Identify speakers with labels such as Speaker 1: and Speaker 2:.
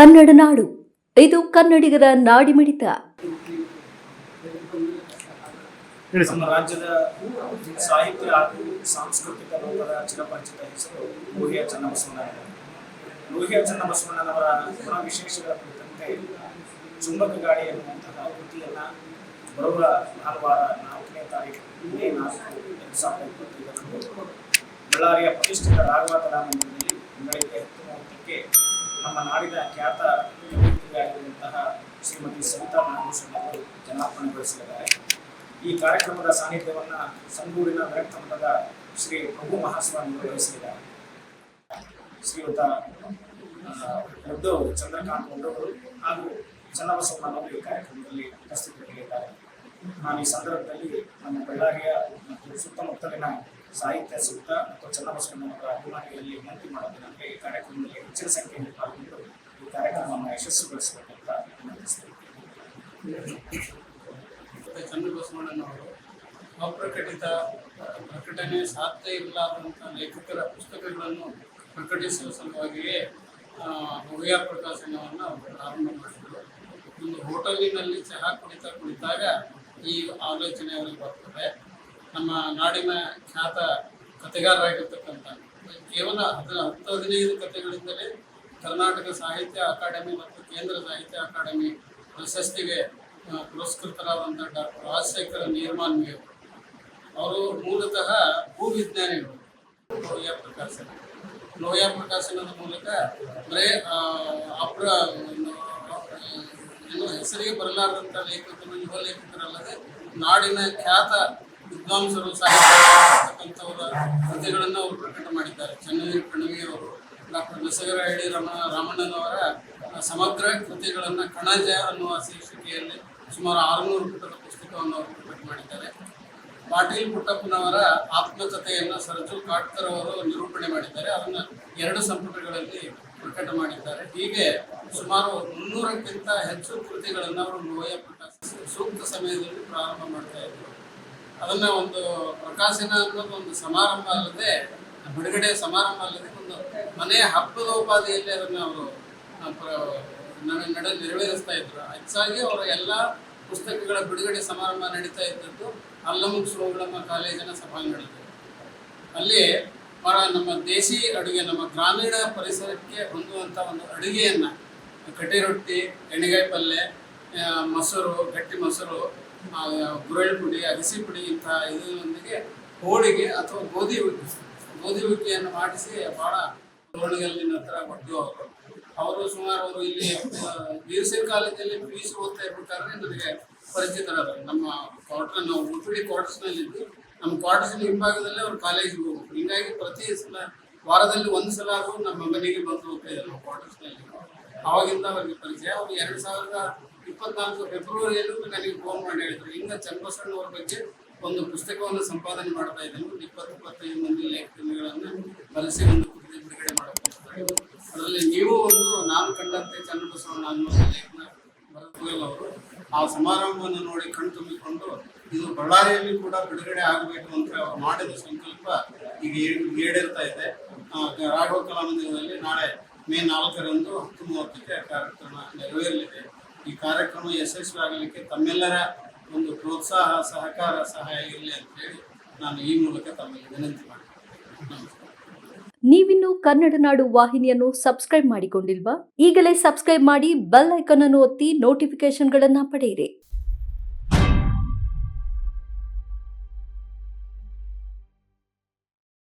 Speaker 1: ಕನ್ನಡ ನಾಡು. ಇದು ಕನ್ನಡಿಗರ ನಾಡಿಮಿಡಿತ.
Speaker 2: ಮಿಡಿತ
Speaker 3: ನಮ್ಮ ರಾಜ್ಯದ ಸಾಹಿತ್ಯ ಹಾಗೂ ಸಾಂಸ್ಕೃತಿಕ ಲೋಕದ ಚಿರಪರಿಚಿತ ಹೆಸರು ಲೋಹಿಯ ಚನ್ನಬಸವಣ್ಣ ಲೋಹಿಯ ಚನ್ನಬಸವಣ್ಣನವರ ಗುಣ ವಿಶೇಷಗಳ ಕುರಿತಂತೆ ಚುಂಬಕ ಗಾಡಿ ಎನ್ನುವಂತಹ ಕೃತಿಯನ್ನ ಬರುವ ಭಾನುವಾರ ನಾಲ್ಕನೇ ತಾರೀಕು ಮೇ ನಾಲ್ಕು ಎರಡು ಸಾವಿರದ ಇಪ್ಪತ್ತೈದರಂದು ಬಳ್ಳಾರಿಯ ಪ್ರತಿಷ್ಠಿತ ರಾಘವ ಕಲಾಮಂದಿರದಲ್ಲಿ ಬೆಳಗ್ಗೆ ಹತ್ತು ಮೂವತ್ತಕ್ಕೆ ನಮ್ಮ ನಾಡಿನ ಖ್ಯಾತ ಆಗಿರುವಂತಹ ಶ್ರೀಮತಿ ಸವಿತಾ ನಾಗಭೂಷಣ್ ಅವರು ಜನಾರ್ಪಣೆಗೊಳಿಸಲಿದ್ದಾರೆ ಈ ಕಾರ್ಯಕ್ರಮದ ಸಾನ್ನಿಧ್ಯವನ್ನು ಸಂಗೂರಿನ ವಿರಕ್ತ ಮಠದ ಶ್ರೀ ಪ್ರಭು ಮಹಾಸ್ವಾಮಿ ವಹಿಸಲಿದ್ದಾರೆ ಶ್ರೀಯುತ ಉದ್ದವ್ ಚಂದ್ರಕಾಂತ್ ಮುದ್ದವರು ಹಾಗೂ ಚನ್ನಬಸವಣ್ಣನವರು ಈ ಕಾರ್ಯಕ್ರಮದಲ್ಲಿ ಉಪಸ್ಥಿತರಾಗಿದ್ದಾರೆ ನಾನು ಈ ಸಂದರ್ಭದಲ್ಲಿ ನಮ್ಮ ಬಳ್ಳಾರಿಯ ಮತ್ತು ಸುತ್ತಮುತ್ತಲಿನ ಸಾಹಿತ್ಯ ಸೂಕ್ತ ಮತ್ತು ಚನ್ನಬಸವಣ್ಣನವರ ಅಭಿಮಾನಿಗಳಲ್ಲಿ ವಿನಂತಿ ಮಾಡೋದೇನೆಂದರೆ ಈ ಕಾರ್ಯಕ್ರಮದಲ್ಲಿ ಹೆಚ್ಚಿನ ಸಂಖ್ಯೆಯಲ್ಲಿ ಪಾಲ್ಗೊಂಡು ಈ ಕಾರ್ಯಕ್ರಮವನ್ನು ಯಶಸ್ವಿಗೊಳಿಸಬೇಕಂತ ವಿನಂತಿಸ್ತೇನೆ.
Speaker 4: ಮತ್ತೆ ಚನ್ನಬಸವಣ್ಣನವರು ಅಪ್ರಕಟಿತ ಪ್ರಕಟಣೆ ಸಾಧ್ಯ ಇರಲಾದಂಥ ಲೇಖಕರ ಪುಸ್ತಕಗಳನ್ನು ಪ್ರಕಟಿಸುವ ಸಲುವಾಗಿಯೇ ಹವ್ಯ ಪ್ರಕಾಶನವನ್ನು ಪ್ರಾರಂಭ ಮಾಡಿದರು. ಒಂದು ಹೋಟೆಲಿನಲ್ಲಿ ಚಹಾ ಕುಡಿತಾ ಕುಳಿತಾಗ ಈ ಆಲೋಚನೆ ಅವರಿಗೆ ಬರ್ತದೆ ನಮ್ಮ ನಾಡಿನ ಖ್ಯಾತ ಕಥೆಗಾರರಾಗಿರ್ತಕ್ಕಂಥ ಕೇವಲ ಹದ ಹತ್ತು ಹದಿನೈದು ಕಥೆಗಳಿಂದಲೇ ಕರ್ನಾಟಕ ಸಾಹಿತ್ಯ ಅಕಾಡೆಮಿ ಮತ್ತು ಕೇಂದ್ರ ಸಾಹಿತ್ಯ ಅಕಾಡೆಮಿ ಪ್ರಶಸ್ತಿಗೆ ಪುರಸ್ಕೃತರಾದಂಥ ಡಾಕ್ಟರ್ ರಾಜಶೇಖರ ನೀರ್ಮಾನ್ವಿ ಅವರು ಮೂಲತಃ ಭೂವಿಜ್ಞಾನಿಗಳು. ಲೋಹ್ಯ ಪ್ರಕಾಶನ. ಲೋಹ್ಯ ಪ್ರಕಾಶನದ ಮೂಲಕ ಆ, ಅಪ್ರ ಏನು ಹೆಸರಿಗೆ ಬರಲಾರದಂಥ ಲೇಖಕರು ಯುವ ಲೇಖಕರಲ್ಲದೆ ನಾಡಿನ ಖ್ಯಾತ ವಿದ್ವಾಂಸರು ಸಾಹಿತ್ಯಕ್ಕಂಥವರ ಕೃತಿಗಳನ್ನು ಅವರು ಪ್ರಕಟ ಮಾಡಿದ್ದಾರೆ. ಚನ್ನವೀರ ಕಣವಿಯವರು ಡಾಕ್ಟರ್ ಬಸವರಾಯಡಿ ರಮಣ, ರಾಮಣ್ಣನವರ ಸಮಗ್ರ ಕೃತಿಗಳನ್ನು ಕಣಜ ಅನ್ನುವ ಶೀರ್ಷಿಕೆಯಲ್ಲಿ ಸುಮಾರು ಆರುನೂರು ಪುಟದ ಪುಸ್ತಕವನ್ನು ಅವರು ಪ್ರಕಟ ಮಾಡಿದ್ದಾರೆ. ಪಾಟೀಲ್ ಪುಟ್ಟಪ್ಪನವರ ಆತ್ಮಕಥೆಯನ್ನು ಸರಜು ಕಾಟ್ಕರ್ ಅವರು ನಿರೂಪಣೆ ಮಾಡಿದ್ದಾರೆ. ಅದನ್ನು ಎರಡು ಸಂಪುಟಗಳಲ್ಲಿ ಪ್ರಕಟ ಮಾಡಿದ್ದಾರೆ. ಹೀಗೆ ಸುಮಾರು ಮುನ್ನೂರಕ್ಕಿಂತ ಹೆಚ್ಚು ಕೃತಿಗಳನ್ನು ಅವರು ಲೋಯ ಪ್ರಕಾಶ ಸೂಕ್ತ ಸಮಯದಲ್ಲಿ ಪ್ರಾರಂಭ ಮಾಡ್ತಾ ಇದ್ರು ಅದನ್ನ ಒಂದು ಪ್ರಕಾಶನ ಅನ್ನೋದು ಒಂದು ಸಮಾರಂಭ ಅಲ್ಲದೆ, ಬಿಡುಗಡೆ ಸಮಾರಂಭ ಅಲ್ಲದೆ ಒಂದು ಮನೆಯ ಹಬ್ಬದ ಉಪಾಧಿಯಲ್ಲಿ ಅದನ್ನ ಅವರು ನಡೆ ನೆರವೇರಿಸ್ತಾ ಇದ್ರು. ಹೆಚ್ಚಾಗಿ ಅವರ ಎಲ್ಲ ಪುಸ್ತಕಗಳ ಬಿಡುಗಡೆ ಸಮಾರಂಭ ನಡೀತಾ ಇದ್ದದ್ದು ಅಲ್ಲಮುಖ ಶ್ರೋಗಳಮ್ಮ ಕಾಲೇಜಿನ ಸಭಾಂಗಣದಲ್ಲಿ. ಅಲ್ಲಿ ಅವರ ನಮ್ಮ ದೇಶಿ ಅಡುಗೆ, ನಮ್ಮ ಗ್ರಾಮೀಣ ಪರಿಸರಕ್ಕೆ ಹೊಂದುವಂಥ ಒಂದು ಅಡುಗೆಯನ್ನ, ಕಟ್ಟಿ ರೊಟ್ಟಿ ಎಣ್ಣೆಗಾಯಿ ಪಲ್ಯ ಮೊಸರು, ಗಟ್ಟಿ ಮೊಸರು ಗುರಳ್ ಪುಡಿ, ಅಗಸಿ ಪುಡಿ ಇಂತಹ ಇದರೊಂದಿಗೆ ಹೋಳಿಗೆ ಅಥವಾ ಗೋಧಿ ಹುಗ್ಗಿ ಗೋಧಿ ಹುಗ್ಗಿಯನ್ನು ಮಾಡಿಸಿ ಬಹಳ ಹೋಳಿಗೆಯಲ್ಲಿ ಹತ್ರ ಕೊಟ್ಟು ಅವರು ಅವರು ಸುಮಾರು ಅವರು ಇಲ್ಲಿ ಬೀರ್ಸೆ ಕಾಲೇಜಲ್ಲಿ ಪಿ ಯು ಸಿ ಓದ್ತಾ ಇರ್ಬೇಕಾದ್ರೆ ನನಗೆ ಪರಿಚಿತರಾದರು ನಮ್ಮ ಕ್ವಾರ್ಟರ್ ನಾವು ಉಡುಪಿ ಕ್ವಾರ್ಟರ್ಸ್ನಲ್ಲಿದ್ದು ನಮ್ಮ ಕ್ವಾರ್ಟರ್ಸ್ನ ಹಿಂಭಾಗದಲ್ಲೇ ಅವ್ರು ಕಾಲೇಜಿಗೆ ಹೋಗ್ಬೇಕು. ಹೀಗಾಗಿ ಪ್ರತಿ ಸಲ ವಾರದಲ್ಲಿ ಒಂದು ಸಲ ಆದರೂ ನಮ್ಮ ಮನೆಗೆ ಬಂದು ಹೋಗ್ತಾ ಇದ್ದಾರೆ ನಾವು ಕ್ವಾರ್ಟರ್ಸ್ನಲ್ಲಿ ಅವಾಗಿಂದ ಅವರಿಗೆ ಪರಿಚಯ. ಅವ್ರು ಎರಡು ಸಾವಿರದ ಇಪ್ಪತ್ನಾಲ್ಕು ಫೆಬ್ರವರಿಯಲ್ಲೂ ನನಗೆ ಫೋನ್ ಮಾಡಿ ಹೇಳಿದ್ರು. ಹಿಂಗ ಚನ್ನಬಸವಣ್ಣವ್ರ ಬಗ್ಗೆ ಒಂದು ಪುಸ್ತಕವನ್ನು ಸಂಪಾದನೆ ಮಾಡ್ತಾ ಇದ್ದೇನೆ. ಒಂದು ಇಪ್ಪತ್ತು, ಇಪ್ಪತ್ತೈದು ಮಂದಿ ಲೇಖನಗಳನ್ನು ಬಳಸಿ ಒಂದು ಕೃತಿ ಬಿಡುಗಡೆ ಮಾಡಬೇಕು ಅದರಲ್ಲಿ ನೀವು ಒಂದು ನಾನು ಕಂಡಂತೆ ಚನ್ನಬಸವಣ್ಣ ಅನ್ನೋ ಲೇಖನ ಬರಲ್ಲ ಅವರು. ಆ ಸಮಾರಂಭವನ್ನು ನೋಡಿ ಕಣ್ ತುಂಬಿಕೊಂಡು ಇದು ಬಳ್ಳಾರಿಯಲ್ಲಿ ಕೂಡ ಬಿಡುಗಡೆ ಆಗಬೇಕು ಅಂತ ಅವ್ರು ಮಾಡಿದ ಸಂಕಲ್ಪ ಈಗ ಈಡ್- ಈಡೇರ್ತಾ ಇದೆ. ರಾಘವ ಕಲಾಮಂದಿರದಲ್ಲಿ ನಾಳೆ ಮೇ ನಾಲ್ಕರಂದು ಹತ್ತು ಮೂವತ್ತಕ್ಕೆ ಕಾರ್ಯಕ್ರಮ ನೆರವೇರಲಿದೆ. ಈ ಕಾರ್ಯಕ್ರಮ ಯಶಸ್ವಿಯಾಗಲಿಕ್ಕೆ ತಮ್ಮೆಲ್ಲರ ಒಂದು ಪ್ರೋತ್ಸಾಹ, ಸಹಕಾರ, ಸಹಾಯ ಇರಲಿ ಅಂತ ಹೇಳಿ ನಾನು ಈ ಮೂಲಕ ತಮ್ಮಲ್ಲಿ ವಿನಂತಿ
Speaker 1: ನೀವಿನ್ನು ಕನ್ನಡ ನಾಡು ವಾಹಿನಿಯನ್ನು ಸಬ್ಸ್ಕ್ರೈಬ್ ಮಾಡಿಕೊಂಡಿಲ್ವಾ? ಈಗಲೇ ಸಬ್ಸ್ಕ್ರೈಬ್ ಮಾಡಿ ಬೆಲ್ ಐಕಾನ್ ಅನ್ನು ಒತ್ತಿ ನೋಟಿಫಿಕೇಶನ್ಗಳನ್ನು ಪಡೆಯಿರಿ.